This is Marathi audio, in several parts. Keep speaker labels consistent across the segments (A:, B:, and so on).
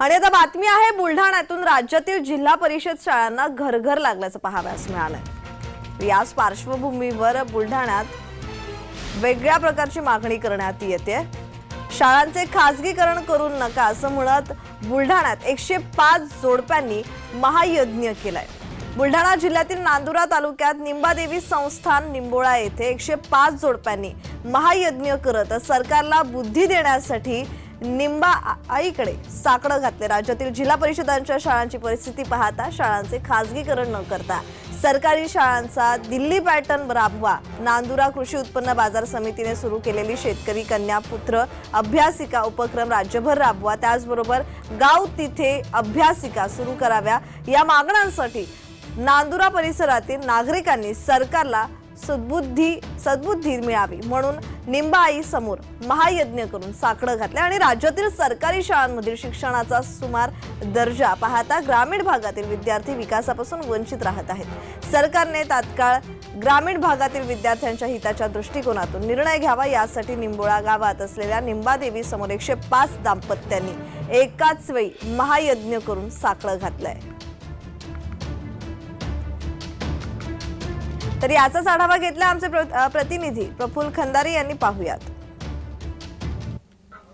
A: आणि आता बातमी आहे बुलढाण्यातून राज्यातील जिल्हा परिषद शाळांना घरघर लागल्याचं पाहाव्यास मिळालंय. याच पार्श्वभूमीवर बुलढाण्यात वेगळ्या प्रकारची मागणी करण्यात येते. शाळांचे खासगीकरण करू नका असं म्हणत बुलढाण्यात एकशे पाच जोडप्यांनी महायज्ञ केलाय. बुलढाणा जिल्ह्यातील नांदुरा तालुक्यात निंबादेवी संस्थान निंबोळा येथे एकशे पाच जोडप्यांनी महायज्ञ करत सरकारला बुद्धी देण्यासाठी निंबा आईकडे साकडं घातले. राज्यातील जिल्हा परिषदांच्या शाळांची परिस्थिती पाहता शाळांचे खासगीकरण न करता सरकारी शाळांचा दिल्ली पॅटर्न राबवा. नांदुरा कृषी उत्पन्न बाजार समितीने सुरू केलेली शेतकरी कन्या पुत्र अभ्यासिका उपक्रम राज्यभर राबवा. त्याचबरोबर गाव तिथे अभ्यासिका सुरू कराव्या. या मागण्यांसाठी नांदुरा परिसरातील नागरिकांनी सरकारला सद्बुद्धी सद्बुद्धी मिळावी. म्हणून निंबाई समोर महायज्ञ करून साकडं घातले आणि राज्यातील सरकारी शाळांमधील शिक्षणाचा सुमार दर्जा पाहता ग्रामीण भागातील विद्यार्थी विकासापासून वंचित राहत आहेत. सरकारने तात्काळ ग्रामीण भागातील विद्यार्थ्यांच्या हिताच्या दृष्टिकोनातून निर्णय घ्यावा यासाठी निंबोळा गावात असलेल्या निंबादेवी समोर एकशे पाच दाम्पत्यांनी एकाच वेळी महायज्ञ करून साकडं घातलंय. तर याचाच आढावा घेतला आमचे प्रतिनिधी प्रफुल्ल खंदारी यांनी पाहुयात.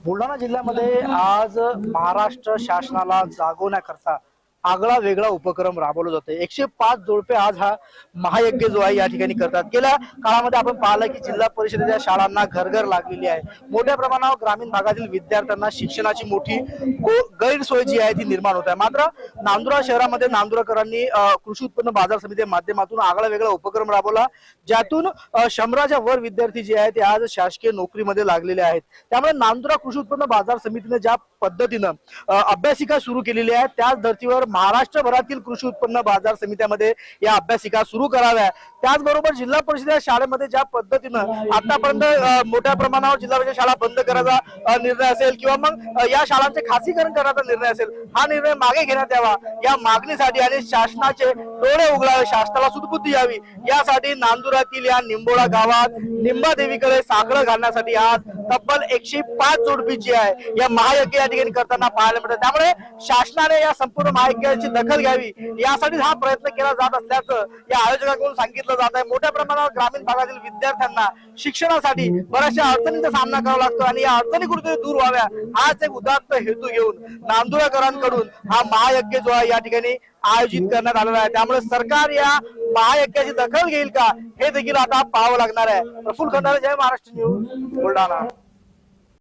B: बुलढाणा जिल्ह्यामध्ये आज महाराष्ट्र शासनाला जागवण्याकरता आगळा वेगळा उपक्रम राबवला जातोय. एकशे पाच जोडपे आज हा महायज्ञ जो आहे या ठिकाणी करतात. गेल्या काळामध्ये आपण पाहिलं की जिल्हा परिषदेच्या शाळांना घरघर लागलेली आहे. मोठ्या प्रमाणावर ग्रामीण भागातील विद्यार्थ्यांना शिक्षणाची मोठी गैरसोय जी आहे ती निर्माण होत आहे. मात्र नांदुरा शहरामध्ये नांदुराकरांनी कृषी उत्पन्न बाजार समितीच्या माध्यमातून आगळा वेगळा उपक्रम राबवला. ज्यातून शंभराच्या वर विद्यार्थी जे आहेत ते आज शासकीय नोकरीमध्ये लागलेले आहेत. त्यामुळे नांदुरा कृषी उत्पन्न बाजार समितीने ज्या पद्धतीनं अभ्यासिका सुरू केलेली आहे त्याच धर्तीवर महाराष्ट्रभरातील कृषी उत्पन्न बाजार समित्यामध्ये या अभ्यासिका सुरू कराव्या. त्याचबरोबर जिल्हा परिषद शाळेमध्ये ज्या पद्धतीनं आतापर्यंत मोठ्या प्रमाणावर जिल्हा परिषद शाळा बंद करायचा निर्णय असेल किंवा मग या शाळांचे खासीकरण करण्याचा निर्णय असेल हा निर्णय मागे घेण्यात यावा. या मागणीसाठी आणि शासनाचे डोळे उघडावे शासनाला सुदबुद्धी यावी. यासाठी नांदुरातील या निंबोळा गावात निंबादेवीकडे साखर घालण्यासाठी आज तब्बल एकशे पाच जोडपी जी आहे. या महायज्ञ या ठिकाणी करताना पाहायला मिळतं. त्यामुळे शासनाने या संपूर्ण महायज्ञाची दखल घ्यावी. यासाठी हा प्रयत्न केला जात असल्याचं या आयोजकाकडून सांगितलं जात आहे. मोठ्या प्रमाणावर ग्रामीण भागातील विद्यार्थ्यांना शिक्षणासाठी बऱ्याचशा अडचणींचा सामना करावा लागतो आणि या अडचणी कुठेतरी दूर व्हाव्या हाच एक उदात्त हेतू घेऊन नांदुळकरांकडून हा महायज्ञ जो आहे या ठिकाणी आयोजित करण्यात आलेला आहे. त्यामुळे सरकार या महायज्ञाची दखल घेईल का हे देखील आता पाहावं लागणार आहे. प्रफुल्ल खंडारे जय महाराष्ट्र न्यूज बुलढाणा.